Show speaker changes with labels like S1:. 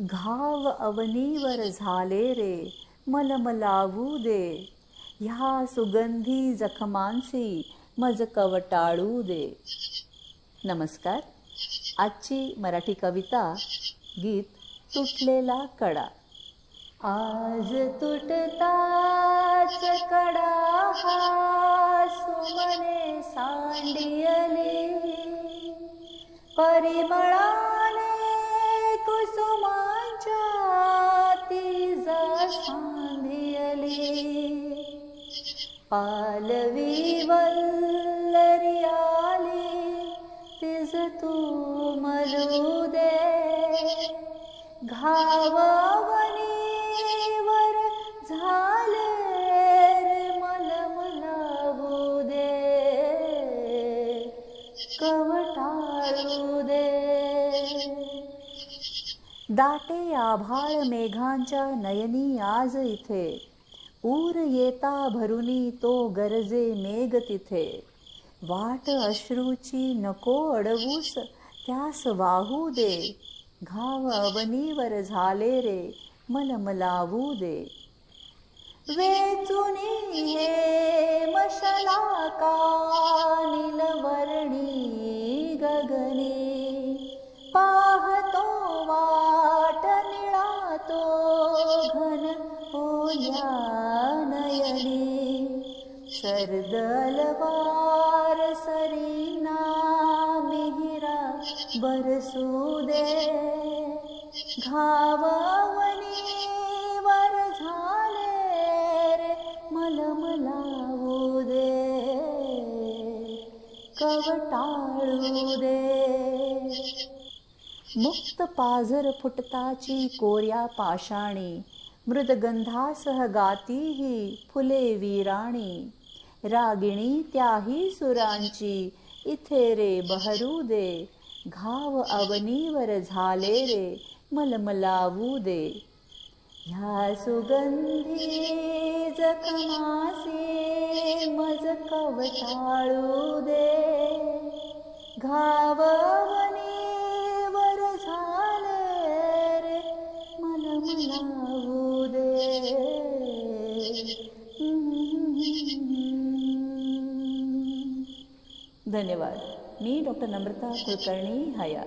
S1: घाव अवनीवर झाले रे मलमलावू दे. ह्या सुगंधी जखमांसी मज कवटाळू दे. नमस्कार. आजची मराठी कविता गीत तुटलेला कडा. आज तुटताच कडा हा सुमने सांडियली. परिमळा सांधियली पालवी वल्लरी आली तिज तू मलू दे घावावणीवर झाले रे मलमलावू दे कवटाळू दे दाटे आभाळ मेघांच्या नयनी आज इथे. ऊर येता भरुनी तो गरजे मेघ तिथे. वाट अश्रूची नको अडवूस त्यास वाहू दे. घाव अवनीवर झाले रे मलमलावू दे. वेचुनी हे मशलाका निलवर्णी गगनी. या नयनी सरदलवार सरीना मिहिरा बरसू दे घावावणीवर झाले रे मलमलावू दे कवटाळू दे मुक्त पाझर फुटताची कोऱ्या पाषाणी मृदगंधासह गाती ही फुले वीराणी रागिणी त्याही सुरांची इथे रे बहरू दे घाव अवनीवर झाले रे मलमलावू दे. ह्या सुगंधी जखमासे मज कवटाळू दे. घाव धन्यवाद. मी डॉक्टर नम्रता कुलकर्णी हया